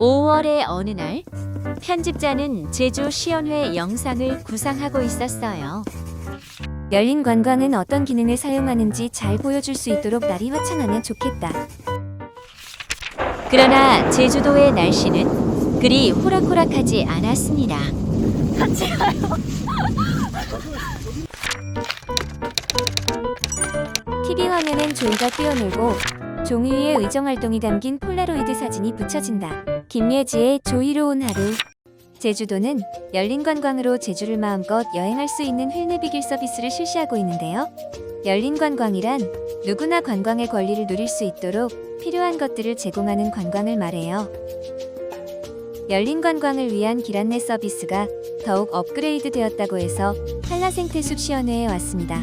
5월의 어느 날 편집자는 제주 시연회 영상을 구상하고 있었어요. 열린 관광은 어떤 기능을 사용하는지 잘 보여줄 수 있도록 날이 화창하면 좋겠다. 그러나 제주도의 날씨는 그리 호락호락하지 않았습니다. TV 화면엔 조이가 뛰어놀고 종이 위에 의정 활동이 담긴 폴라로이드 사진이 붙여진다. 김예지의 조이로 온 하루. 제주도는 열린 관광으로 제주를 마음껏 여행할 수 있는 휠내비길 서비스를 실시하고 있는데요. 열린 관광이란 누구나 관광의 권리를 누릴 수 있도록 필요한 것들을 제공하는 관광을 말해요. 열린 관광을 위한 길 안내 서비스가 더욱 업그레이드 되었다고 해서 한라생태숲 시연회에 왔습니다.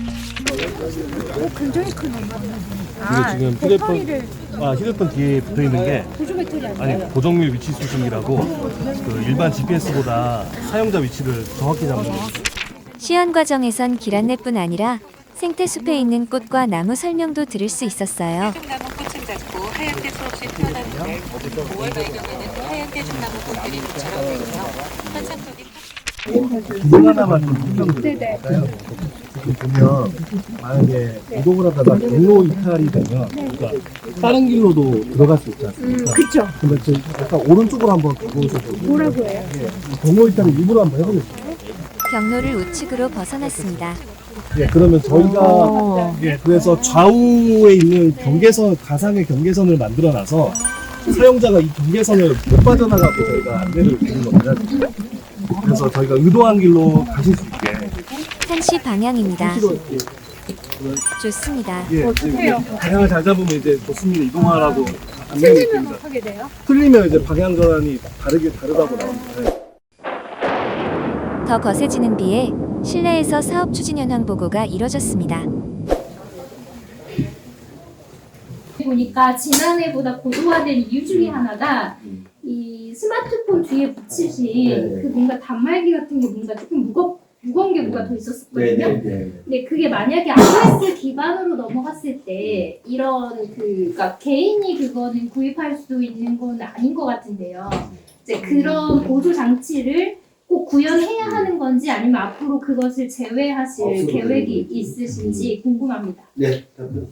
이게 지금 휴대폰 아 휴대폰 뒤에 붙어 있는 게 아니 고정밀 위치 수신이라고 그 일반 GPS보다 사용자 위치를 정확히 잡는 거. 시연 과정에선 길 안내뿐 아니라 생태 숲에 있는 꽃과 나무 설명도 들을 수 있었어요. 대중나무 꽃을 잡고 하얀 데 수없이 피어나는데 5월 발경에는 하얀 대중나무 꽃들이 모처럼 되면서 환상적인 기능 지금 보면 만약에 이동을 하다가 경로 이탈이 되면 그러니까 다른 길로도 들어갈 수 있지 않습니까? 그쵸. 근데 지금 약간 오른쪽으로 한번 가보셔서 뭐라고 해요? 경로 이탈을 일부러 한번 해보겠습니다. 경로를 우측으로 벗어났습니다. 예, 그러면 저희가 예, 그래서 좌우에 있는 경계선 가상의 경계선을 만들어놔서 사용자가 이 경계선을 못 빠져나가게 저희가 안내를 드리는 겁니다. 그래서 저희가 의도한 길로 가실 수 있게 한시 방향입니다. 수시로 이렇게 좋습니다. 예, 어떡해요? 방향을 잘 잡으면 이제 좋습니다. 이동하라고 안내를 틀리면 드립니다. 어떻게 돼요? 틀리면 이제 방향 전환이 다르게 다르다고 나옵니다. 더 거세지는 비에 실내에서 사업 추진 현황 보고가 이뤄졌습니다. 보니까 지난해보다 고도화된 이유 중에 하나가 이 스마트폰 뒤에 붙이신 그 뭔가 단말기 같은 게 뭔가 조금 무겁 무거운 게 뭐가 더 있었거든요. 근데 그게 만약에 iOS 기반으로 넘어갔을 때 이런 그 그러니까 개인이 그거는 구입할 수 있는 건 아닌 것 같은데요. 이제 그런 보조 장치를 꼭 구현해야 하는 건지 아니면 앞으로 그것을 제외하실 없어도 계획이 되는 거지. 있으신지 궁금합니다. 네, 답변.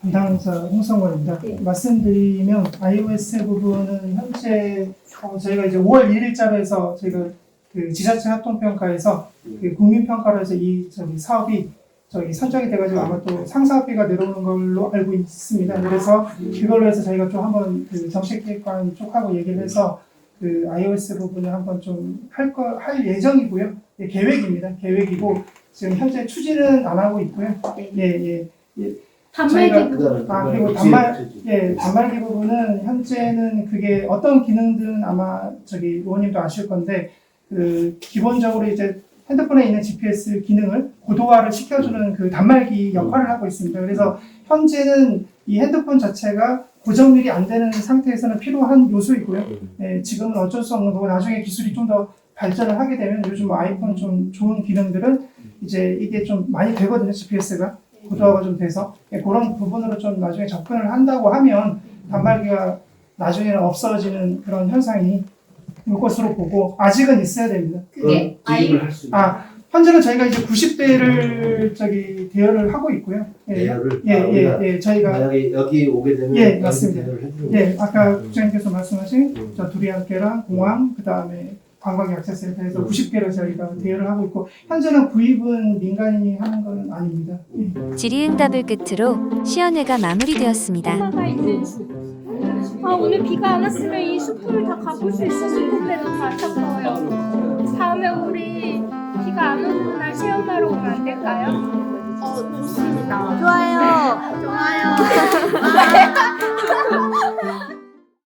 담당자 홍성원입니다. 네. 말씀드리면 iOS 부분은 현재 어, 저희가 이제 5월 1일자로 해서 저희가 그 지자체 합동평가에서 그 국민평가로 해서 이 저기 사업이 저기 선정이 돼가지고 아마 또 상사비가 내려오는 걸로 알고 있습니다. 그래서 그걸로 해서 저희가 좀 한번 그 정책기획관 쪽하고 얘기를 해서 그 iOS 부분을 한번 좀 할 거 할 예정이고요. 예, 계획입니다. 계획이고 지금 현재 추진은 안 하고 있고요. 예, 예. 단말기 저희가 부분. 그다음에 아, 그리고 단말-. 예, 단말기 부분은 현재는 그게 어떤 기능들은 아마 저기 의원님도 아실 건데 그 기본적으로 이제 핸드폰에 있는 GPS 기능을 고도화를 시켜주는 그 단말기 역할을 하고 있습니다. 그래서 현재는 이 핸드폰 자체가 고정률이 안 되는 상태에서는 필요한 요소이고요. 예, 지금은 어쩔 수 없는 거고 나중에 기술이 좀 더 발전을 하게 되면 요즘 아이폰 좀 좋은 기능들은 이제 이게 좀 많이 되거든요. GPS가. 고도화가 좀 돼서. 예, 그런 부분으로 좀 나중에 접근을 한다고 하면 단말기가 나중에는 없어지는 그런 현상이 올 것으로 보고 아직은 있어야 됩니다. 그게 그런 아이 있는 아 현재는 저희가 이제 90대를 저기 대여를 하고 있고요. 예, 대여를 예, 아, 예, 예, 저희가 만약에 여기 오게 되면 예, 맞습니다. 예, 아까 음. 국장님께서 말씀하신 음. 저 둘이 함께랑 공항 그다음에 관광약세센터에서 음. 90개를 저희가 대여를 하고 있고 현재는 구입은 민간인이 하는 건 아닙니다. 예. 질의응답을 끝으로 시연회가 마무리되었습니다. 아 오늘 비가 안 왔으면 이 숲을 다 가볼 수 있었을 텐데 너무 안타까워요. 다음에 우리 비가 안 오는 날 체험하러 오면 안 될까요? 좋아요. 좋아요.